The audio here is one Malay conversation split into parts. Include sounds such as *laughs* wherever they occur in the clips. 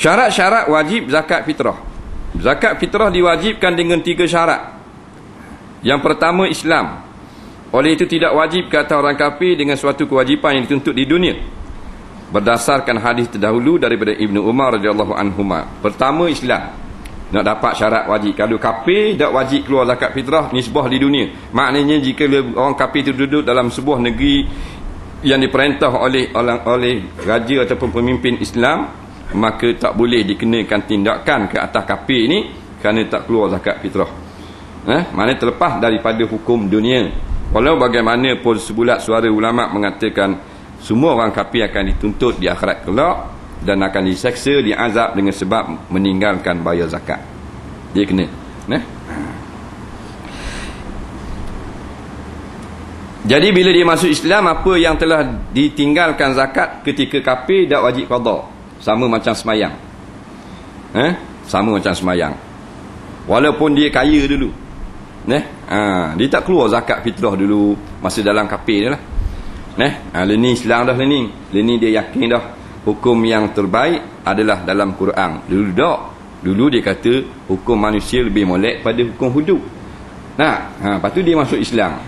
Syarat-syarat wajib zakat fitrah. Zakat fitrah diwajibkan dengan tiga syarat. Yang pertama Islam. Oleh itu tidak wajib kata orang kafir dengan suatu kewajipan yang dituntut di dunia. Berdasarkan hadis terdahulu daripada Ibnu Umar radhiyallahu anhuma. Pertama Islam. Nak dapat syarat wajib. Kalau kafir tak wajib keluar zakat fitrah nisbah di dunia. Maknanya jika orang kafir itu duduk dalam sebuah negeri yang diperintah oleh oleh, oleh raja ataupun pemimpin Islam maka tak boleh dikenakan tindakan ke atas kafir ini kerana tak keluar zakat fitrah. Eh, mana terlepas daripada hukum dunia. Walau bagaimanapun sebulat suara ulama mengatakan semua orang kafir akan dituntut di akhirat kelak dan akan diseksa, diazab dengan sebab meninggalkan bayar zakat. Dia kena. Eh? Jadi bila dia masuk Islam apa yang telah ditinggalkan zakat ketika kafir tak wajib qada. Sama macam semayang. Eh? Sama macam semayang. Walaupun dia kaya dulu. Neh, ha, dia tak keluar zakat fitrah dulu masa dalam kafir dia lah. Neh, ha, leni Islam dah leni. Leni dia yakin dah hukum yang terbaik adalah dalam Quran. Dulu tak. Dulu dia kata hukum manusia lebih molek pada hukum hudud. Nah, ha, lepas tu dia masuk Islam.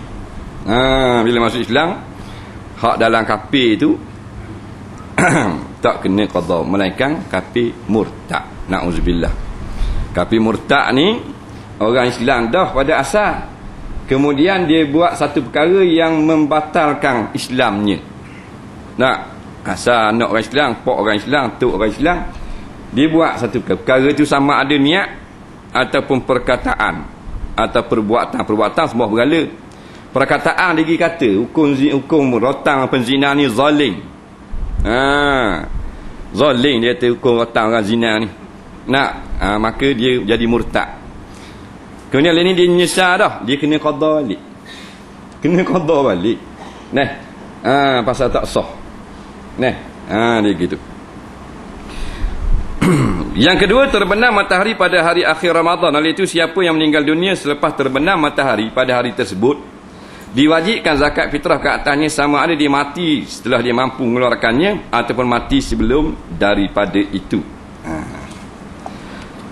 Ha, bila masuk Islam, hak dalam kafir tu *clears throat* *coughs* tak kena qada melainkan kafir murtad. Nauzubillah. Kafir murtad ni orang Islam dah pada asal. Kemudian dia buat satu perkara yang membatalkan Islamnya. Nak asal anak orang Islam pak orang Islam tok orang Islam dia buat satu perkara. Perkara itu sama ada niat ataupun perkataan atau perbuatan-perbuatan semua bergala perkataan dia kata hukum hukum rotang penzina ni zalim. Ha zalim dia kata hukum rotang orang zina ni nak ha, maka dia jadi murtad Kemudian lain ni dia nyesal dah. Dia kena qada balik. Kena qada balik. Nah. Ha, pasal tak sah. Nah. Ha, dia gitu. *clears throat* yang kedua terbenam matahari pada hari akhir Ramadan. Oleh itu siapa yang meninggal dunia selepas terbenam matahari pada hari tersebut diwajibkan zakat fitrah ke atasnya sama ada dia mati setelah dia mampu mengeluarkannya ataupun mati sebelum daripada itu. Ha.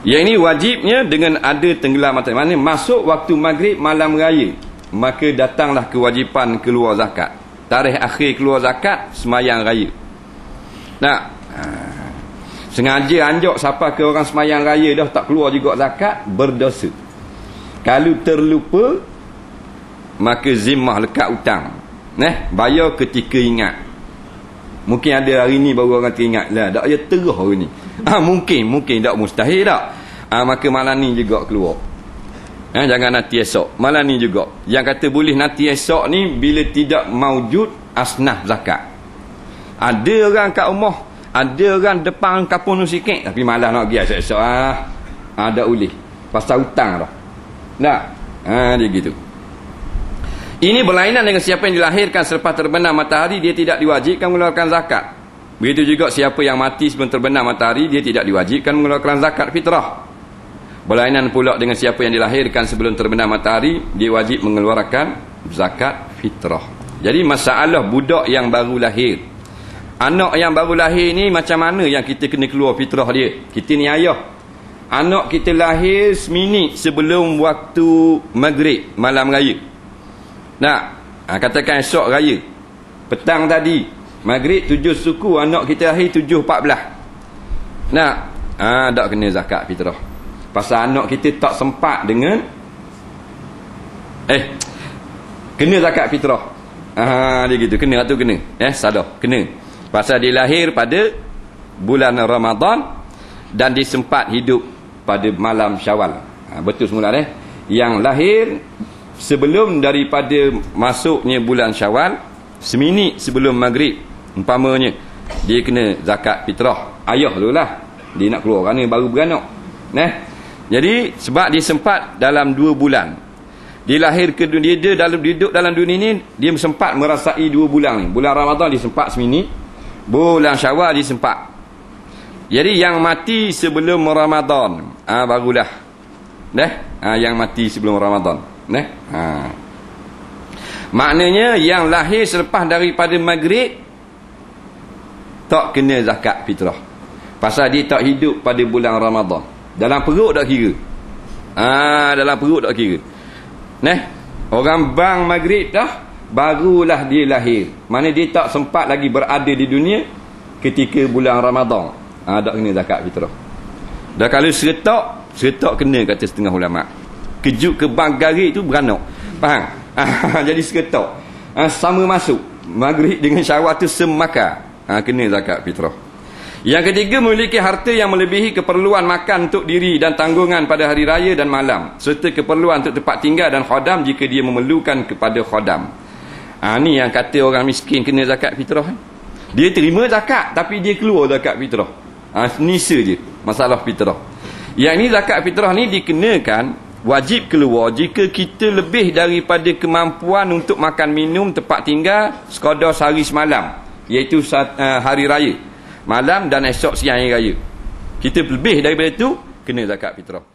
Yang ini wajibnya dengan ada tenggelam matahari. Mana masuk waktu maghrib malam raya. Maka datanglah kewajipan keluar zakat. Tarikh akhir keluar zakat, semayang raya. Nak? Ha. Sengaja anjok siapa ke orang semayang raya dah tak keluar juga zakat, berdosa. Kalau terlupa, maka zimmah lekat hutang. Nah, bayar ketika ingat. Mungkin ada hari ni baru orang teringat lah. Tak ada terus hari ni. Ha, *laughs* mungkin, mungkin tak mustahil tak. Ha, maka malam ni juga keluar. Ha, jangan nanti esok. Malam ni juga. Yang kata boleh nanti esok ni bila tidak maujud asnah zakat. Ada orang kat rumah. Ada orang depan kapun tu sikit. Tapi malam nak pergi esok-esok. Ha, ada ulih. Pasal hutang dah. Tak? Ha, dia gitu. Ini berlainan dengan siapa yang dilahirkan selepas terbenam matahari dia tidak diwajibkan mengeluarkan zakat. Begitu juga siapa yang mati sebelum terbenam matahari dia tidak diwajibkan mengeluarkan zakat fitrah. Berlainan pula dengan siapa yang dilahirkan sebelum terbenam matahari dia wajib mengeluarkan zakat fitrah. Jadi masalah budak yang baru lahir. Anak yang baru lahir ni macam mana yang kita kena keluar fitrah dia? Kita ni ayah. Anak kita lahir seminit sebelum waktu maghrib malam raya. Nak ha, katakan esok raya. Petang tadi maghrib tujuh suku anak kita lahir tujuh empat belah. Nak ha, tak kena zakat fitrah. Pasal anak kita tak sempat dengan eh kena zakat fitrah. Ha, dia gitu kena tu kena. Eh sadar kena. Pasal dia lahir pada bulan Ramadan dan disempat hidup pada malam Syawal. Ha, betul semula eh. Yang lahir sebelum daripada masuknya bulan syawal seminit sebelum maghrib umpamanya dia kena zakat fitrah. Ayah dulu lah. Dia nak keluar kerana baru beranak. Nah. Jadi sebab dia sempat dalam dua bulan. Dia lahir ke dunia dia dalam hidup dalam dunia ini dia sempat merasai dua bulan ni. Bulan Ramadan dia sempat seminit. Bulan syawal dia sempat. Jadi yang mati sebelum Ramadan ah ha, barulah. Dah ha, yang mati sebelum Ramadan Nah, ha. Maknanya yang lahir selepas daripada maghrib tak kena zakat fitrah. pasal dia tak hidup pada bulan Ramadan. Dalam perut tak kira. Ah dalam perut tak kira. Neh, orang bang maghrib dah barulah dia lahir. Mana dia tak sempat lagi berada di dunia ketika bulan Ramadan. Ah tak kena zakat fitrah. Dah kalau seretak seretak kena kata setengah ulama kejut ke bang garik tu beranak. Faham? Ah, *laughs* jadi seretak ah, sama masuk maghrib dengan syawal tu semaka. Ha, kena zakat fitrah. Yang ketiga memiliki harta yang melebihi keperluan makan untuk diri dan tanggungan pada hari raya dan malam. Serta keperluan untuk tempat tinggal dan khodam jika dia memerlukan kepada khodam. Ha, ni yang kata orang miskin kena zakat fitrah dia terima zakat tapi dia keluar zakat fitrah. Ha, ni saja masalah fitrah. Yang ni zakat fitrah ni dikenakan wajib keluar jika kita lebih daripada kemampuan untuk makan minum tempat tinggal sekadar sehari semalam iaitu uh, hari raya malam dan esok siang hari raya. Kita lebih daripada itu kena zakat fitrah